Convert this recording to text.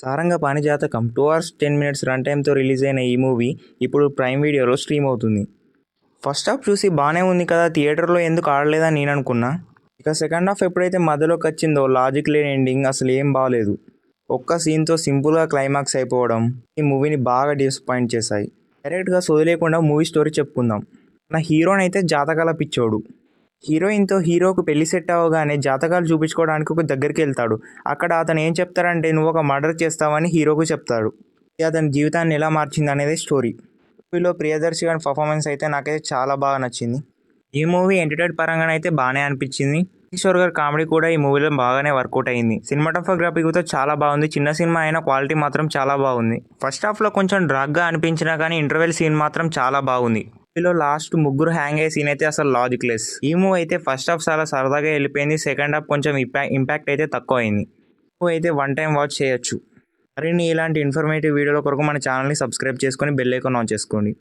Saranga Parijathakam two hours ten minutes run టైమ్తో release అయిన ఈ movie ఇప్పుడు ప్రైమ్ వీడియోలో స్ట్రీమ్ అవుతుంది. ఫస్ట్ హాఫ్ చూసి బాగానే ఉంది కదా థియేటర్లో ఎందుకు ఆడలేదని నేను అనుకున్నా. ఇక సెకండ్ హాఫ్ ఎప్పుడైతే మధ్యలోకి వచ్చిందో లాజిక్ లేని ఎండింగ్ అసలు ఏం బాగాలేదు ఒక్క సీన్తో సింపుల్గా క్లైమాక్స్ అయిపోవడం ఈ మూవీని బాగా డిసప్పాయింట్ చేశాయి. డైరెక్ట్గా సోదిలేకుండా మూవీ స్టోరీ చెప్పుకుందాం. నా హీరోనైతే జాతకాల పిచ్చోడు. హీరోయిన్తో హీరోకు పెళ్ళి సెట్ అవ్వగానే జాతకాలు చూపించుకోవడానికి ఒక దగ్గరికి వెళ్తాడు. అక్కడ అతను ఏం చెప్తారంటే నువ్వు ఒక మర్డర్ చేస్తావని హీరోకు చెప్తాడు. అతని జీవితాన్ని ఎలా మార్చింది అనేది స్టోరీ. మూవీలో ప్రియదర్శి గారి పర్ఫార్మెన్స్ అయితే నాకైతే చాలా బాగా నచ్చింది. ఈ మూవీ ఎంటర్టైన్ పరంగా అయితే బాగానే అనిపించింది. కిషోర్ గారి కామెడీ కూడా ఈ మూవీలో బాగానే వర్కౌట్ అయింది. సినిమాటోగ్రఫీతో చాలా బాగుంది. చిన్న సినిమా అయినా క్వాలిటీ మాత్రం చాలా బాగుంది. ఫస్ట్ హాఫ్లో కొంచెం డ్రాగ్గా అనిపించినా కానీ ఇంటర్వెల్ సీన్ మాత్రం చాలా బాగుంది. మూవీలో లాస్ట్ ముగ్గురు హ్యాంగ్ అయ్యే సీన్ అయితే అసలు లాజిక్ లెస్ ఈ మూవ్ అయితే ఫస్ట్ హాఫ్ చాలా సరదాగా వెళ్ళిపోయింది సెకండ్ హాఫ్ కొంచెం ఇంపాక్ట్ ఇంపాక్ట్ అయితే తక్కువ అయింది మూవ్ అయితే వన్ టైం వాచ్ చేయొచ్చు. మరిన్ని ఇలాంటి ఇన్ఫర్మేటివ్ వీడియోల కొరకు మన ఛానల్ని సబ్స్క్రైబ్ చేసుకొని బెల్ ఐకాన్ ఆన్ చేసుకోండి.